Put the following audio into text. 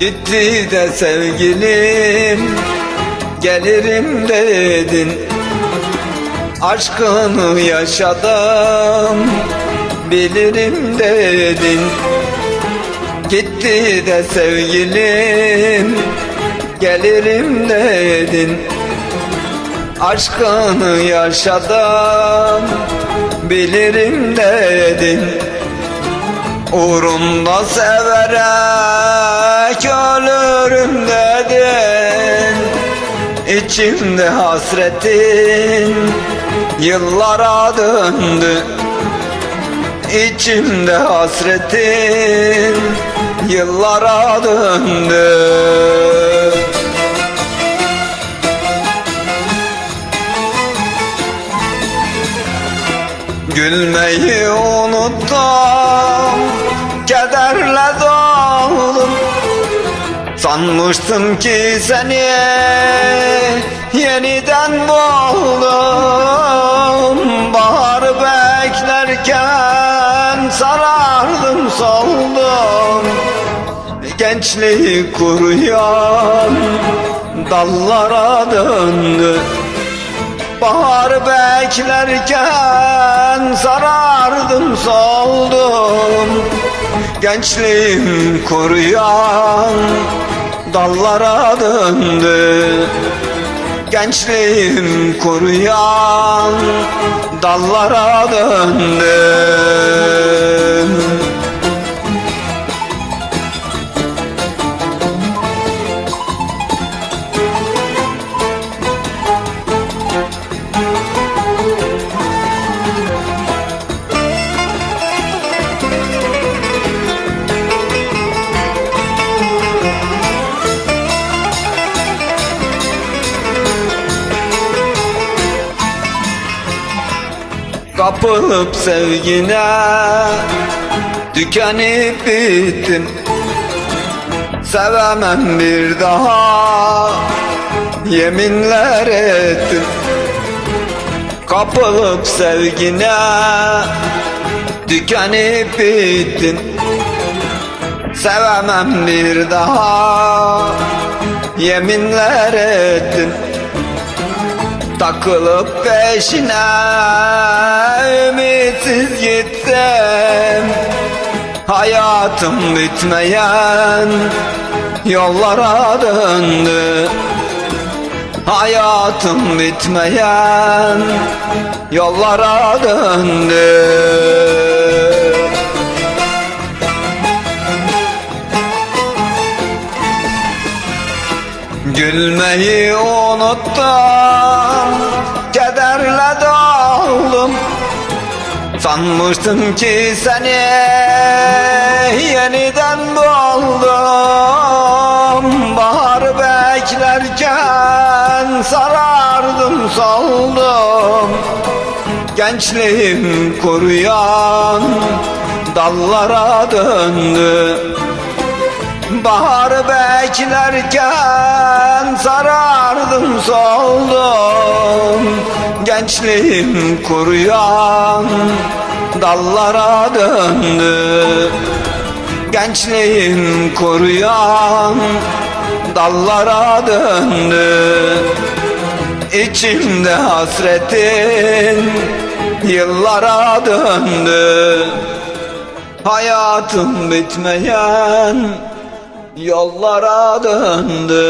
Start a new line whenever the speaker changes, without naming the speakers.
Gitti de sevgilim Gelirim dedin. Aşkını yaşadım Bilirim dedin. Gitti de sevgilim Gelirim dedin. Aşkını yaşadım Bilirim dedin. Uğrunda ölürüm dedin İçimde hasretin yıllara döndü. İçimde hasretin yıllara döndü. Gülmeyi unuttum Kederle doldum Sanmıştım ki seni yeniden buldum. Bahar beklerken sarardım soldum. Gençliği kuruyan dallara döndü. Bahar beklerken sarardım soldum. Gençliğim kuruyan dallara döndü. Gençliğim kuruyan dallara döndü Kapılıp sevgine Tükenip bittim. Sevemem bir daha Yeminler ettim. Kapılıp sevgine Tükenip bittim. Sevemem bir daha Yeminler ettim. Takılıp peşine ümitsiz gittim Hayatım bitmeyen yollara döndü. Hayatım bitmeyen yollara döndü. Gülmeyi unuttum Sanmıştım ki seni yeniden buldum. Bahar beklerken sarardım soldum. Gençliğim kuruyan dallara döndü. Bahar beklerken sarardım soldum. Gençliğim kuruyan dallara döndü. Gençliğim kuruyan dallara döndü. İçimde hasretin yıllara döndü. Hayatım bitmeyen yollara döndü